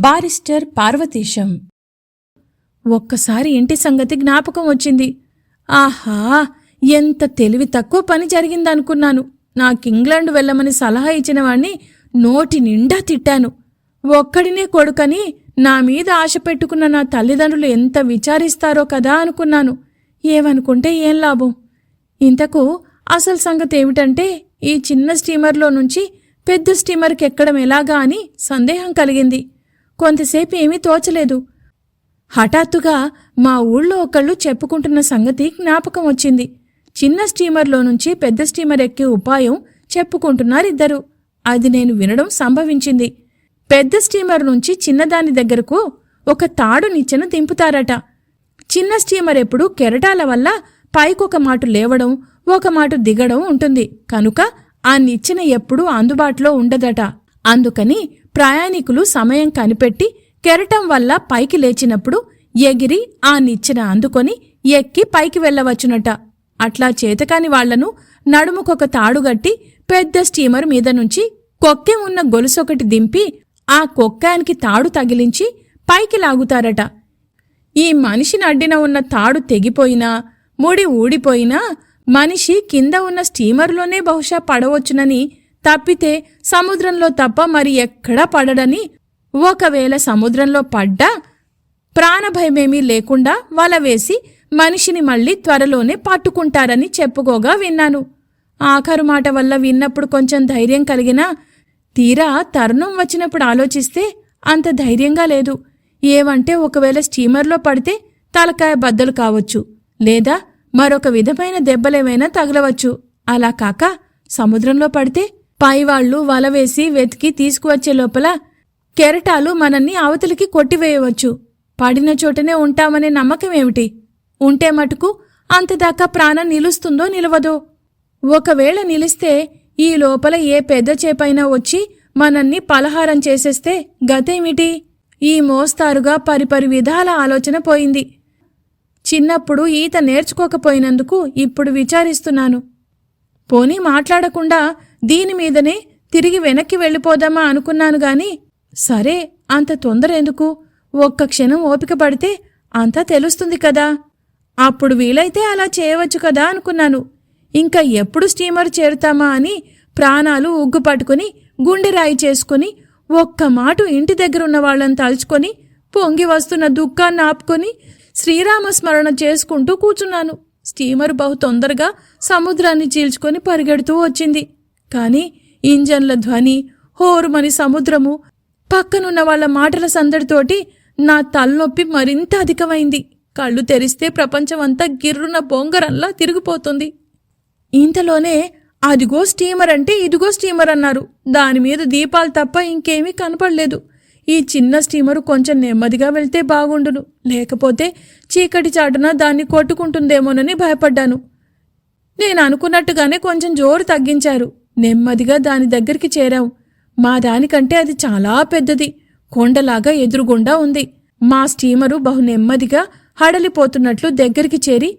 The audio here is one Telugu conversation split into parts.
బారిస్టర్ పార్వతీశం. ఒక్కసారి ఇంటి సంగతి జ్ఞాపకం వచ్చింది. ఆహా ఎంత తెలివి తక్కువ పని జరిగిందనుకున్నాను. నాకు ఇంగ్లాండ్ వెళ్ళమని సలహా ఇచ్చిన వాణ్ణి నోటి నిండా తిట్టాను. ఒక్కడినే కొడుకని నా మీద ఆశ పెట్టుకున్న నా తల్లిదండ్రులు ఎంత విచారిస్తారో కదా అనుకున్నాను. ఏమనుకుంటే ఏం లాభం? ఇంతకు అసలు సంగతి ఏమిటంటే ఈ చిన్న స్టీమర్లో నుంచి పెద్ద స్టీమర్కి ఎక్కడం ఎలాగా అని సందేహం కలిగింది. కొంతసేపు ఏమీ తోచలేదు. హఠాత్తుగా మా ఊళ్ళో ఒకళ్ళు చెప్పుకుంటున్న సంగతి జ్ఞాపకం వచ్చింది. చిన్న స్టీమర్లో నుంచి పెద్ద స్టీమర్ ఎక్కే ఉపాయం చెప్పుకుంటున్నారిద్దరు. అది నేను వినడం సంభవించింది. పెద్ద స్టీమర్ నుంచి చిన్నదాని దగ్గరకు ఒక తాడు నిచ్చెన దింపుతారట. చిన్న స్టీమర్ ఎప్పుడు కెరటాల వల్ల పైకొక మాటు లేవడం ఒక మాటు దిగడం ఉంటుంది. కనుక ఆ నిచ్చెన ఎప్పుడూ అందుబాటులో ఉండదట. అందుకని ప్రయాణికులు సమయం కనిపెట్టి కెరటం వల్ల పైకి లేచినప్పుడు ఎగిరి ఆ నిచ్చెన అందుకొని ఎక్కి పైకి వెళ్ళవచ్చునట. అట్లా చేతకాని వాళ్ళను నడుముకొక తాడుగట్టి పెద్ద స్టీమర్ మీద నుంచి కొక్కె ఉన్న గొలుసొకటి దింపి ఆ కొక్కానికి తాడు తగిలించి పైకి లాగుతారట. ఈ మనిషిని అడ్డిన ఉన్న తాడు తెగిపోయినా ముడి ఊడిపోయినా మనిషి కింద ఉన్న స్టీమర్లోనే బహుశా పడవచ్చునని తప్పితే సముద్రంలో తప్ప మరి ఎక్కడా పడడని? ఒకవేళ సముద్రంలో పడ్డా? ప్రాణభయమేమీ లేకుండా వల వేసి మనిషిని మళ్ళీ త్వరలోనే పట్టుకుంటారని చెప్పుకోగా విన్నాను. ఆఖరు మాట వల్ల విన్నప్పుడు కొంచెం ధైర్యం కలిగినా తీరా తరుణం వచ్చినప్పుడు ఆలోచిస్తే అంత ధైర్యంగా లేదు. ఏవంటే ఒకవేళ స్టీమర్లో పడితే తలకాయ బద్దలు కావచ్చు లేదా మరొక విధమైన దెబ్బలేమైనా తగలవచ్చు. అలా కాక సముద్రంలో పడితే పైవాళ్ళు వల వేసి వెతికి తీసుకువచ్చే లోపల కెరటాలు మనల్ని అవతలికి కొట్టివేయవచ్చు. పడిన చోటనే ఉంటామనే నమ్మకం ఏమిటి? ఉంటే మటుకు అంతదాకా ప్రాణం నిలుస్తుందో నిలవదో? ఒకవేళ నిలిస్తే ఈ లోపల ఏ పెద్ద చేపైనా వచ్చి మనల్ని పలహారం చేసేస్తే గతేమిటి? ఈ మోస్తారుగా పరిపరి విధాల ఆలోచన పోయింది. చిన్నప్పుడు ఈత నేర్చుకోకపోయినందుకు ఇప్పుడు విచారిస్తున్నాను. పోనీ మాట్లాడకుండా దీని మీదనే తిరిగి వెనక్కి వెళ్ళిపోదామా అనుకున్నాను గాని సరే అంత తొందర ఎందుకు? ఒక్క క్షణం ఓపిక పడితే అంతా తెలుస్తుంది కదా. అప్పుడు వీలైతే అలా చేయవచ్చు కదా అనుకున్నాను. ఇంకా ఎప్పుడు స్టీమర్ చేరుతామా అని ప్రాణాలు ఉగ్గు పట్టుకుని గుండెరాయి చేసుకుని ఒక్క మాట ఇంటి దగ్గర ఉన్న వాళ్ళని తలుచుకొని పొంగి వస్తున్న దుఃఖాన్ని ఆపుకొని శ్రీరామస్మరణ చేసుకుంటూ కూర్చున్నాను. స్టీమర్ బహు తొందరగా సముద్రాన్ని చీల్చుకొని పరిగెడుతూ వచ్చింది. కాని ఇంజన్ల ధ్వని హోరుమని సముద్రము పక్కనున్న వాళ్ళ మాటల సందడితోటి నా తలనొప్పి మరింత అధికమైంది. కళ్ళు తెరిస్తే ప్రపంచమంతా గిర్రున బొంగరంలా తిరిగిపోతుంది. ఇంతలోనే అదిగో స్టీమర్ అంటే ఇదిగో స్టీమర్ అన్నారు. దాని మీద దీపాలు తప్ప ఇంకేమీ కనపడలేదు. ఈ చిన్న స్టీమరు కొంచెం నెమ్మదిగా వెళ్తే బాగుండును. లేకపోతే చీకటి చాటున దాన్ని కొట్టుకుంటుందేమోనని భయపడ్డాను. నేను అనుకున్నట్టుగానే కొంచెం జోరు తగ్గించారు. నెమ్మదిగా దాని దగ్గరికి చేరాం మా దానికంటే అది చాలా పెద్దది. కొండలాగా ఎదురుగుండా ఉంది. మా స్టీమరు బహు నెమ్మదిగా హడలిపోతున్నట్లు దగ్గరికి చేరి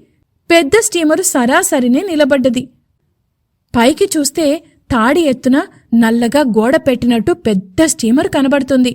పెద్ద స్టీమరు సరాసరినే నిలబడ్డది. పైకి చూస్తే తాడి ఎత్తున నల్లగా గోడ పెట్టినట్టు పెద్ద స్టీమర్ కనబడుతుంది.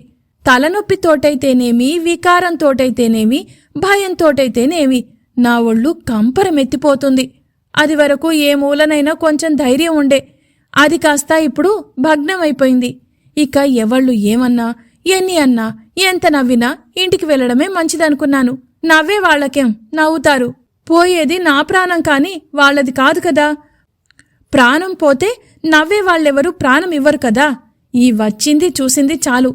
తలనొప్పి తోటైతేనేమి వికారం తోటైతేనేమి భయం భయంతోటైతేనేమి నా ఒళ్ళు కంపరమెత్తిపోతుంది. అది వరకు ఏ మూలనైనా కొంచెం ధైర్యం ఉండే. అది కాస్త ఇప్పుడు భగ్నమైపోయింది. ఇక ఎవళ్ళు ఏమన్నా ఎన్ని అన్నా ఎంత నవ్వినా ఇంటికి వెళ్ళడమే మంచిదనుకున్నాను. నవ్వే వాళ్ళకేం? నవ్వుతారు. పోయేది నా ప్రాణం కాని వాళ్ళది కాదు కదా. ప్రాణం పోతే నవ్వే వాళ్ళెవరూ ప్రాణం ఇవ్వరు కదా. ఈ వచ్చింది చూసింది చాలు.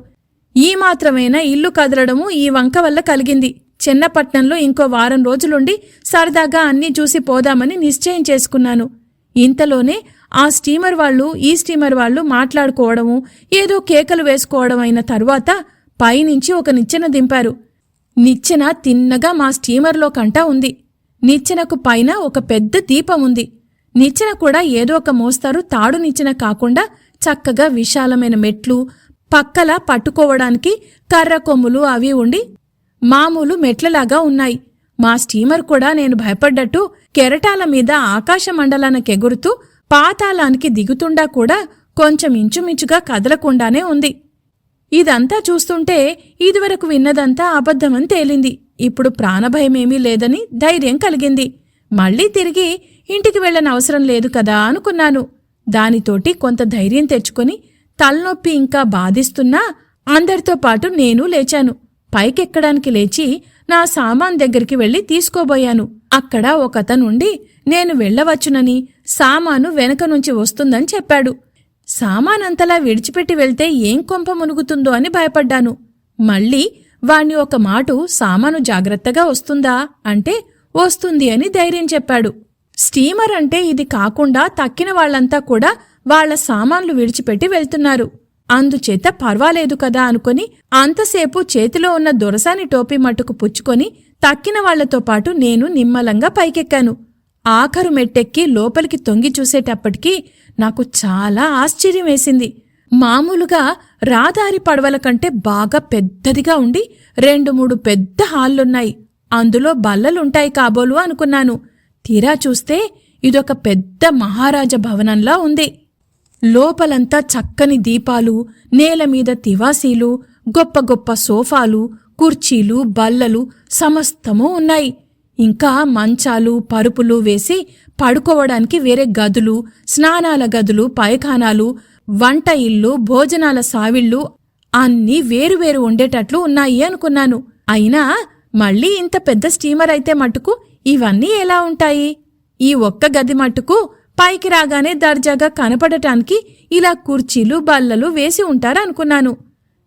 ఈ మాత్రమైనా ఇల్లు కదలడము ఈ వంక వల్ల కలిగింది. చిన్నపట్నంలో ఇంకో వారం రోజులుండి సరదాగా అన్నీ చూసి పోదామని నిశ్చయం చేసుకున్నాను. ఇంతలోనే ఆ స్టీమర్ వాళ్ళు ఈ స్టీమర్ వాళ్ళు మాట్లాడుకోవడము ఏదో కేకలు వేసుకోవడం అయిన తర్వాత పైనుంచి ఒక నిచ్చెన దింపారు. నిచ్చెన తిన్నగా మా స్టీమర్లో కంటా ఉంది. నిచ్చెనకు పైన ఒక పెద్ద దీపం ఉంది. నిచ్చెన కూడా ఏదో ఒక మోస్తారు తాడు నిచ్చెన కాకుండా చక్కగా విశాలమైన మెట్లు పక్కల పట్టుకోవడానికి కర్ర కొమ్ములు అవి ఉండి మామూలు మెట్లలాగా ఉన్నాయి. మా స్టీమర్ కూడా నేను భయపడ్డట్టు కెరటాల మీద ఆకాశ మండలానికెగురుతూ పాతాళానికి దిగుతుండా కూడా కొంచెం ఇంచుమించుగా కదలకుండానే ఉంది. ఇదంతా చూస్తుంటే ఇదివరకు విన్నదంతా అబద్ధమని తేలింది. ఇప్పుడు ప్రాణభయమేమీ లేదని ధైర్యం కలిగింది. మళ్ళీ తిరిగి ఇంటికి వెళ్ళనవసరం లేదు కదా అనుకున్నాను. దానితోటి కొంత ధైర్యం తెచ్చుకొని తలనొప్పి ఇంకా బాధిస్తున్నా అందరితో పాటు నేను లేచాను. పైకెక్కడానికి లేచి నా సామాన్ దగ్గరికి వెళ్ళి తీసుకోబోయాను. అక్కడ ఒకతనుండి నేను వెళ్ళవచ్చునని సామాను వెనక నుంచి వస్తుందని చెప్పాడు. సామానంతలా విడిచిపెట్టి వెళ్తే ఏం కొంప మునుగుతుందో అని భయపడ్డాను. మళ్ళీ వాణ్ణి ఒక మాటు సామాను జాగ్రత్తగా వస్తుందా అంటే వస్తుంది అని ధైర్యం చెప్పాడు. స్టీమర్ అంటే ఇది కాకుండా తక్కిన వాళ్ళంతా కూడా వాళ్ళ సామాన్లు విడిచిపెట్టి వెళ్తున్నారు. అందుచేత పర్వాలేదు కదా అనుకొని అంతసేపు చేతిలో ఉన్న దొరసాని టోపీ మట్టుకు పుచ్చుకొని తక్కిన వాళ్ళతో పాటు నేను నిమ్మలంగా పైకెక్కాను. ఆఖరు మెట్టెక్కి లోపలికి తొంగి చూసేటప్పటికీ నాకు చాలా ఆశ్చర్యం వేసింది. మామూలుగా రాదారి పడవల కంటే బాగా పెద్దదిగా ఉండి రెండు మూడు పెద్ద హాల్లున్నాయి అందులో బల్లలుంటాయి కాబోలు అనుకున్నాను. తీరా చూస్తే ఇదొక పెద్ద మహారాజ భవనంలా ఉంది. లోపలంతా చక్కని దీపాలు నేల మీద తివాసీలు గొప్ప గొప్ప సోఫాలు కుర్చీలు బల్లలు సమస్తమూ ఉన్నాయి. ఇంకా మంచాలు పరుపులు వేసి పడుకోవడానికి వేరే గదులు స్నానాల గదులు పైఖానాలు వంట ఇల్లు భోజనాల సావిళ్ళు అన్నీ వేరువేరు ఉండేటట్లు ఉన్నాయి అనుకున్నాను. అయినా మళ్ళీ ఇంత పెద్ద స్టీమర్ అయితే మటుకు ఇవన్నీ ఎలా ఉంటాయి? ఈ ఒక్క గది మటుకు పైకి రాగానే దర్జాగా కనపడటానికి ఇలా కుర్చీలు బల్లలు వేసి ఉంటారనుకున్నాను.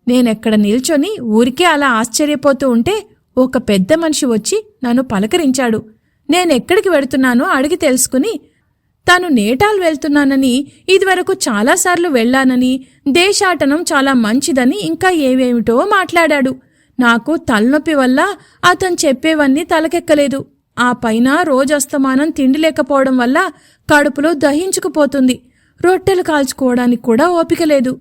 నేనెక్కడ నిల్చొని ఊరికే అలా ఆశ్చర్యపోతూ ఉంటే ఒక పెద్ద మనిషి వచ్చి నన్ను పలకరించాడు. నేనెక్కడికి వెడుతున్నానో అడిగి తెలుసుకుని తాను నేటాల్ వెళ్తున్నానని ఇదివరకు చాలాసార్లు వెళ్ళానని దేశాటనం చాలా మంచిదని ఇంకా ఏవేమిటో మాట్లాడాడు. నాకు తలనొప్పి వల్ల అతను చెప్పేవన్నీ తలకెక్కలేదు. ఆ పైన రోజస్తమానం తిండి లేకపోవడం వల్ల కడుపులో దహించుకుపోతుంది. రొట్టెలు కాల్చుకోవడానికి కూడా ఓపిక లేదు.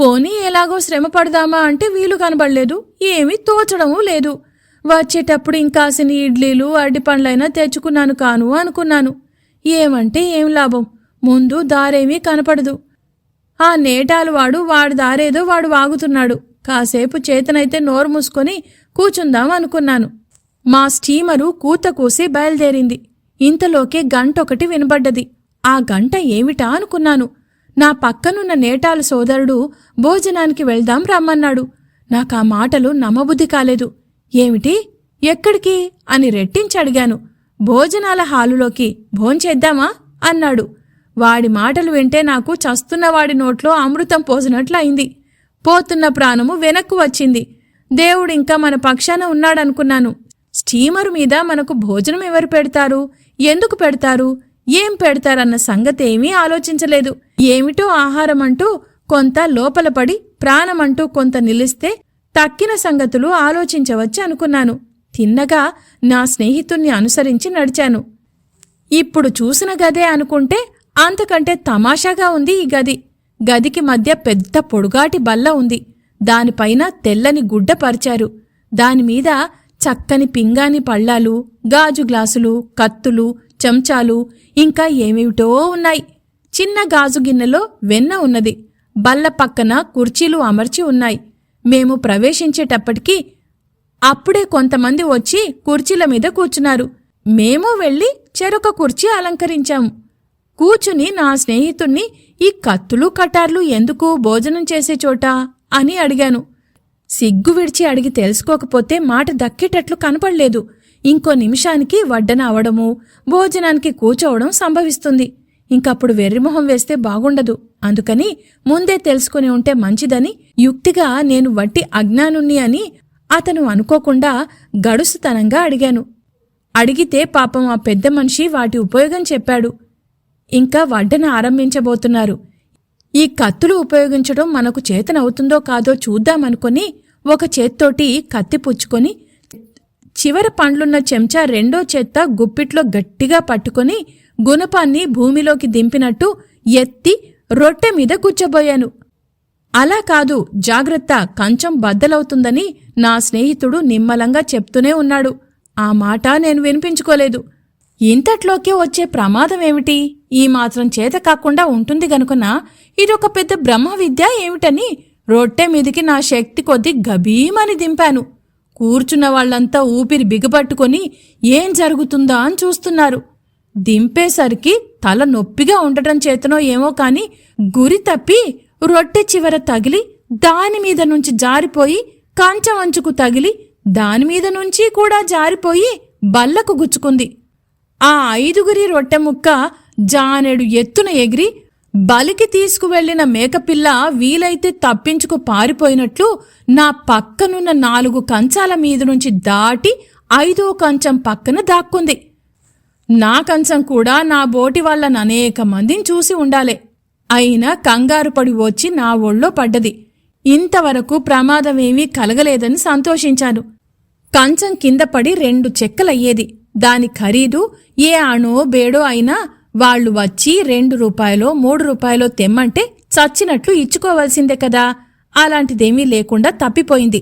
పోనీ ఎలాగో శ్రమ పడదామా అంటే వీలు కనబడలేదు. ఏమీ తోచడమూ లేదు. వచ్చేటప్పుడు ఇంకాసిని ఇడ్లీలు అడ్డిపండ్లైనా తెచ్చుకున్నాను కాను అనుకున్నాను. ఏమంటే ఏం లాభం? ముందు దారేమీ కనపడదు. ఆ నేటాలు వాడు వాడి దారేదో వాడు వాగుతున్నాడు. కాసేపు చేతనైతే నోరు మూసుకొని కూచుందాం అనుకున్నాను. మా స్టీమరు కూత కూసి బయలుదేరింది. ఇంతలోకే గంటొకటి వినబడ్డది. ఆ గంట ఏమిటా అనుకున్నాను. నా పక్కనున్న నేటాల సోదరుడు భోజనానికి వెళ్దాం రమ్మన్నాడు. నాకా మాటలు నమ్మబుద్ధి కాలేదు. ఏమిటి? ఎక్కడికి? అని రెట్టించి అడిగాను. భోజనాల హాలులోకి భోంచేద్దామా అన్నాడు. వాడి మాటలు వింటే నాకు చస్తున్న వాడి నోట్లో అమృతం పోసినట్లు అయింది పోతున్న ప్రాణము వెనక్కు వచ్చింది. దేవుడు ఇంకా మన పక్షాన ఉన్నాడనుకున్నాను. స్టీమరు మీద మనకు భోజనం ఎవరు పెడతారు? ఎందుకు పెడతారు? ఏం పెడతారన్న సంగతేమీ ఆలోచించలేదు. ఏమిటో ఆహారం అంటూ కొంత లోపల పడి ప్రాణమంటూ కొంత నిలిస్తే తక్కిన సంగతులు ఆలోచించవచ్చు అనుకున్నాను. తిన్నగా నా స్నేహితుణ్ణి అనుసరించి నడిచాను. ఇప్పుడు చూసిన గదే అనుకుంటే అంతకంటే తమాషాగా ఉంది ఈ గది. గదికి మధ్య పెద్ద పొడుగాటి బల్ల ఉంది. దానిపైన తెల్లని గుడ్డ పరిచారు. దానిమీద చక్కని పింగాని పళ్ళాలు గాజు గ్లాసులు కత్తులు చెంచాలు ఇంకా ఏమిటో ఉన్నాయి. చిన్న గాజు గిన్నెలో వెన్న ఉన్నది. బల్ల పక్కన కుర్చీలు అమర్చి ఉన్నాయి. మేము ప్రవేశించేటప్పటికీ అప్పుడే కొంతమంది వచ్చి కుర్చీల మీద కూర్చున్నారు. మేము వెళ్ళి చెరొక కుర్చీ అలంకరించాము. కూచుని నా స్నేహితుణ్ణి ఈ కత్తులు కటార్లు ఎందుకు భోజనం చేసే చోట? అని అడిగాను. సిగ్గు విడిచి అడిగి తెలుసుకోకపోతే మాట దక్కేటట్లు కనపడలేదు. ఇంకో నిమిషానికి వడ్డన అవడము భోజనానికి కూచోవడం సంభవిస్తుంది. ఇంకప్పుడు వెర్రిమొహం వేస్తే బాగుండదు. అందుకని ముందే తెలుసుకుని ఉంటే మంచిదని యుక్తిగా నేను వట్టి అజ్ఞానుణ్ణి అని అతను అనుకోకుండా గడుసుతనంగా అడిగాను. అడిగితే పాపం ఆ పెద్ద మనిషి వాటి ఉపయోగం చెప్పాడు. ఇంకా వడ్డన ఆరంభించబోతున్నారు. ఈ కత్తులు ఉపయోగించడం మనకు చేతనవుతుందో కాదో చూద్దామనుకొని ఒక చేత్తోటి కత్తి పుచ్చుకొని చివర పండ్లున్న చెంచా రెండో చేత్త గుప్పిట్లో గట్టిగా పట్టుకొని గుణపాన్ని భూమిలోకి దింపినట్టు ఎత్తి రొట్టె మీద కూర్చోబోయాను. అలా కాదు జాగ్రత్త కంచం బద్దలవుతుందని నా స్నేహితుడు నిమ్మలంగా చెప్తూనే ఉన్నాడు. ఆ మాట నేను వినిపించుకోలేదు. ఇంతట్లోకే వచ్చే ప్రమాదం ఏమిటి? ఈ మాత్రం చేత కాకుండా ఉంటుంది గనుకన? ఇదొక పెద్ద బ్రహ్మ విద్య ఏమిటని రొట్టె మీదికి నా శక్తి కొద్దీ గభీమని దింపాను. కూర్చున్న వాళ్ళంతా ఊపిరి బిగపట్టుకొని ఏం జరుగుతుందా అని చూస్తున్నారు. దింపేసరికి తల నొప్పిగా ఉండటం చేతనో ఏమో కాని గురి తప్పి రొట్టె చివర తగిలి దాని మీద నుంచి జారిపోయి కంచం అంచుకు తగిలి దాని మీద నుంచి కూడా జారిపోయి బల్లకు గుచ్చుకుంది. ఆ ఐదుగురి రొట్టె ముక్క జానెడు ఎత్తున ఎగిరి బలికి తీసుకువెళ్ళిన మేకపిల్ల వీలైతే తప్పించుకు పారిపోయినట్లు నా పక్కనున్న నాలుగు కంచాల మీద నుంచి దాటి ఐదో కంచం పక్కన దాక్కుంది. నా కంచం కూడా నా బోటి వల్ల అనేక మందిని చూసి ఉండాలే. అయినా కంగారు పడి వచ్చి నా ఒళ్ళో పడ్డది. ఇంతవరకు ప్రమాదమేమీ కలగలేదని సంతోషించాను. కంచం కింద పడి రెండు చెక్కలయ్యేది. దాని ఖరీదు ఏ అణో బేడో అయినా వాళ్ళు వచ్చి రెండు రూపాయలో మూడు రూపాయలో తెమ్మంటే చచ్చినట్లు ఇచ్చుకోవాల్సిందే కదా. అలాంటిదేమీ లేకుండా తప్పిపోయింది.